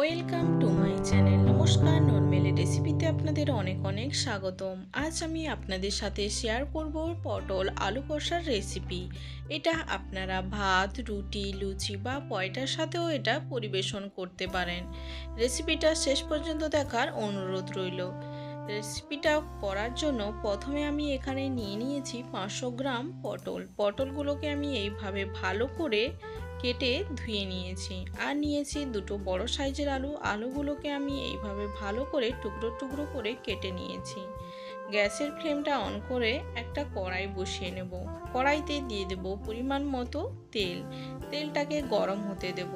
Welcome to my channel. নমস্কার, নর্মেলি রেসিপিতে আপনাদের অনেক অনেক স্বাগতম। আজ আমি আপনাদের সাথে শেয়ার করব পটল আলু কষার রেসিপি এটা আপনারা ভাত, রুটি, লুচি বা পয়টার সাথেও এটা পরিবেশন করতে পারেন। রেসিপিটা শেষ পর্যন্ত দেখার অনুরোধ রইল। রেসিপিটা করার জন্য প্রথমে আমি এখানে নিয়ে নিয়েছি পাঁচশো গ্রাম পটল। পটলগুলোকে আমি এইভাবে ভালো করে কেটে ধুয়ে নিয়েছি। আর নিয়েছি দুটো বড় সাইজের আলু। আলুগুলোকে আমি এইভাবে ভালো করে টুকরো টুকরো করে কেটে নিয়েছি। গ্যাসের ফ্লেমটা অন করে একটা কড়াই বসিয়ে নেব। কড়াইতে দিয়ে দেব পরিমাণ মতো তেল। তেলটাকে গরম হতে দেব।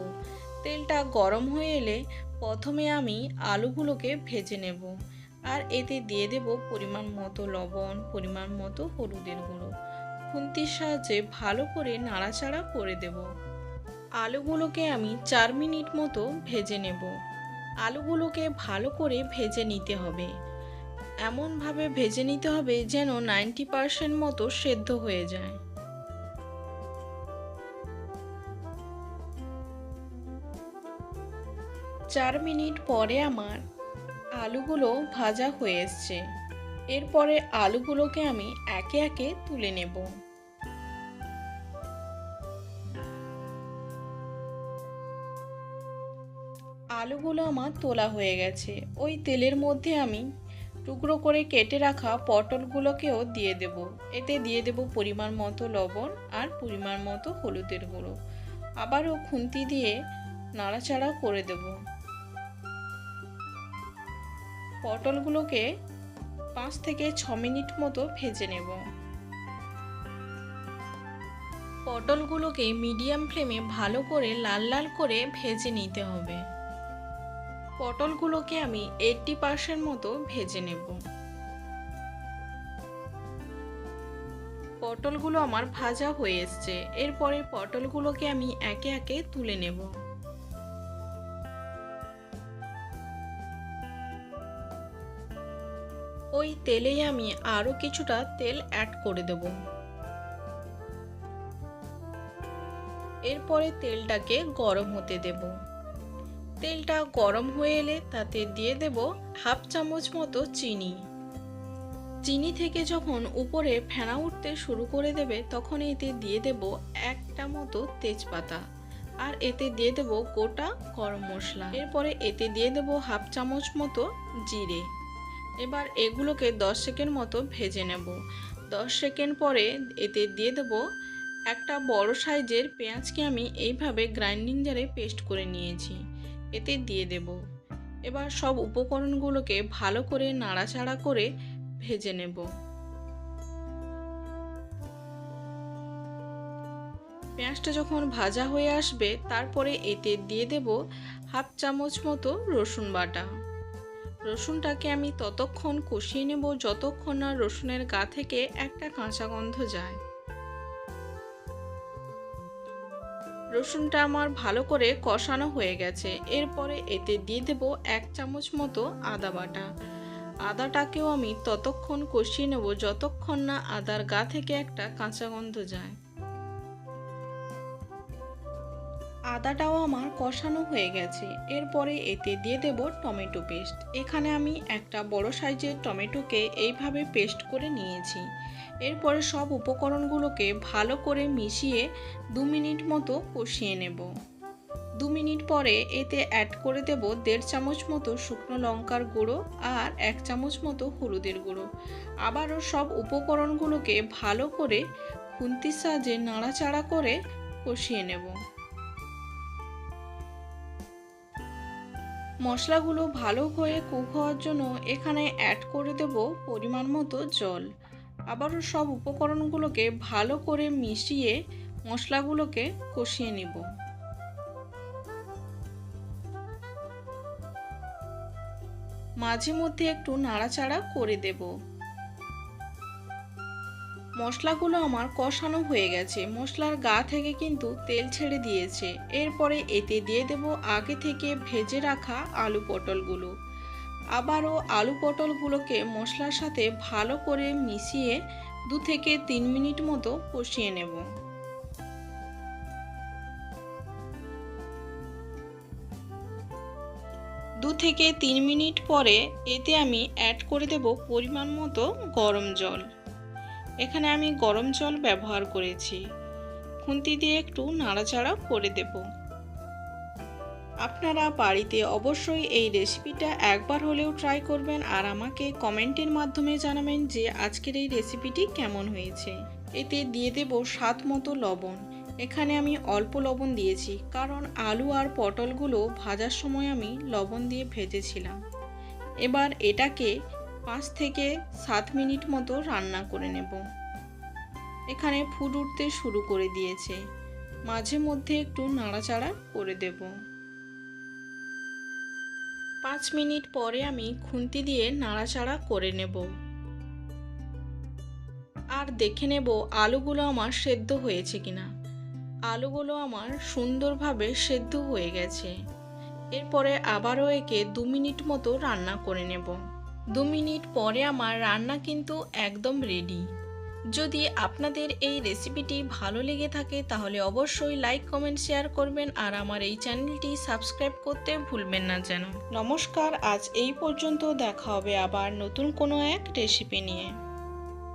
তেলটা গরম হয়ে এলে প্রথমে আমি আলুগুলোকে ভেজে নেব। আর এতে দিয়ে দেব পরিমাণ মতো লবণ, পরিমাণ মতো হলুদের গুঁড়ো। খুন্তির সাহায্যে ভালো করে নাড়াচাড়া করে দেবো। আলুগুলোকে আমি চার মিনিট মতো ভেজে নেব। আলুগুলোকে ভালো করে ভেজে নিতে হবে। এমনভাবে ভেজে নিতে হবে যেন নাইনটি পারসেন্ট মতো সেদ্ধ হয়ে যায়। চার মিনিট পরে আমার আলুগুলো ভাজা হয়ে এসছে। এরপরে আলুগুলোকে আমি একে একে তুলে নেব। আলুগুলো আমার তোলা হয়ে গেছে। ওই তেলের মধ্যে আমি টুকরো করে কেটে রাখা পটলগুলোকেও দিয়ে দেব। এতে দিয়ে দেব পরিমাণ মতো লবণ আর পরিমাণ মতো হলুদের গুঁড়ো। আবারও খুন্তি দিয়ে নাড়াচাড়া করে দেব। পটলগুলোকে পাঁচ থেকে ছ মিনিট মতো ভেজে নেব। পটলগুলোকে মিডিয়াম ফ্লেমে ভালো করে লাল লাল করে ভেজে নিতে হবে। পটলগুলোকে আমি এইটটি পার্সেন্ট মতো ভেজে নেব। পটলগুলো আমার ভাজা হয়ে এসছে। এরপরে পটলগুলোকে আমি একে একে তুলে নেব। ওই তেলেই আমি আরও কিছুটা তেল অ্যাড করে দেব। এরপরে তেলটাকে গরম হতে দেবো। তেলটা গরম হয়ে এলে তাতে দিয়ে দেব হাফ চামচ মতো চিনি। চিনি থেকে যখন উপরে ফেনা উঠতে শুরু করে দেবে, তখন এতে দিয়ে দেব একটা মতো তেজপাতা। আর এতে দিয়ে দেব গোটা গরম মশলা। এরপরে এতে দিয়ে দেব হাফ চামচ মতো জিরে। এবার এগুলোকে দশ সেকেন্ড মতো ভেজে নেব। দশ সেকেন্ড পরে এতে দিয়ে দেব একটা বড় সাইজের পেঁয়াজকে আমি এইভাবে গ্রাইন্ডিং জারে পেস্ট করে নিয়েছি। এতে দিয়ে দেব। এবার সব উপকরণগুলোকে ভালো করে নাড়াচাড়া করে ভেজে নেব। পেঁয়াজটা যখন ভাজা হয়ে আসবে, তারপরে এতে দিয়ে দেব হাফ চামচ মতো রসুন বাটা। রসুনটাকে আমি ততক্ষণ কষিয়ে নেব যতক্ষণ না রসুনের গা থেকে একটা কাঁচা গন্ধ যায়। রসুনটা আমার ভালো করে কষানো হয়ে গেছে। এরপরে এতে দিয়ে দেব এক চামচ মতো আদা বাটা। আদাটাকেও আমি ততক্ষণ কষিয়ে নেব যতক্ষণ না আদার গা থেকে একটা কাঁচা গন্ধ যায়। আদাটাও আমার কষানো হয়ে গেছে। এরপরে এতে দিয়ে দেব টমেটো পেস্ট। এখানে আমি একটা বড় সাইজের টমেটোকে এইভাবে পেস্ট করে নিয়েছি। এরপরে সব উপকরণগুলোকে ভালো করে মিশিয়ে দু মিনিট মতো কষিয়ে নেব। দু মিনিট পরে এতে অ্যাড করে দেব দেড় চামচ মতো শুকনো লঙ্কার গুঁড়ো আর এক চামচ মতো হলুদের গুঁড়ো। আবারও সব উপকরণগুলোকে ভালো করে খুন্তির সাহায্যে নাড়াচাড়া করে কষিয়ে নেব। মশলাগুলো ভালো হয়ে কুক হওয়ার জন্য এখানে অ্যাড করে দেব পরিমাণ মতো জল। আবারও সব উপকরণগুলোকে ভালো করে মিশিয়ে মশলাগুলোকে কষিয়ে নেব। মাঝে মধ্যে একটু নাড়াচাড়া করে দেব। মশলাগুলো আমার কষানো হয়ে গেছে। মশলার গা থেকে কিন্তু তেল ছেড়ে দিয়েছে। এরপরে এতে দিয়ে দেব আগে থেকে ভেজে রাখা আলু পটলগুলো। আবারও আলু পটলগুলোকে মশলার সাথে ভালো করে মিশিয়ে দু থেকে তিন মিনিট মতো কষিয়ে নেব। দু থেকে তিন মিনিট পরে এতে আমি অ্যাড করে দেব পরিমাণ মতো গরম জল। এখানে আমি গরম জল ব্যবহার করেছি। খুন্তি দিয়ে একটু নাড়াচাড়া করে দেব। আপনারা বাড়িতে অবশ্যই এই রেসিপিটা একবার হলেও ট্রাই করবেন আর আমাকে কমেন্টের মাধ্যমে জানাবেন যে আজকের এই রেসিপিটি কেমন হয়েছে। এতে দিয়ে দেব স্বাদ মতো লবণ। এখানে আমি অল্প লবণ দিয়েছি, কারণ আলু আর পটলগুলো ভাজার সময় আমি লবণ দিয়ে ভেজেছিলাম। এবার এটাকে পাঁচ থেকে সাত মিনিট মতো রান্না করে নেব। এখানে ফুট উঠতে শুরু করে দিয়েছে। মাঝে মধ্যে একটু নাড়াচাড়া করে দেব। পাঁচ মিনিট পরে আমি খুন্তি দিয়ে নাড়াচাড়া করে নেব। আর দেখে নেব আলুগুলো আমার সেদ্ধ হয়েছে কিনা। আলুগুলো আমার সুন্দরভাবে সেদ্ধ হয়ে গেছে। এরপরে আবারও একে দু মিনিট মতো রান্না করে নেব। দু মিনিট পরে আমার রান্না কিন্তু একদম রেডি যদি আপনাদের এই রেসিপিটি ভালো লেগে থাকে, তাহলে অবশ্যই লাইক কমেন্ট শেয়ার করবেন আর আমার এই চ্যানেলটি সাবস্ক্রাইব করতে ভুলবেন না যেন। নমস্কার, আজ এই পর্যন্ত দেখা হবে আবার নতুন কোনো এক রেসিপি নিয়ে।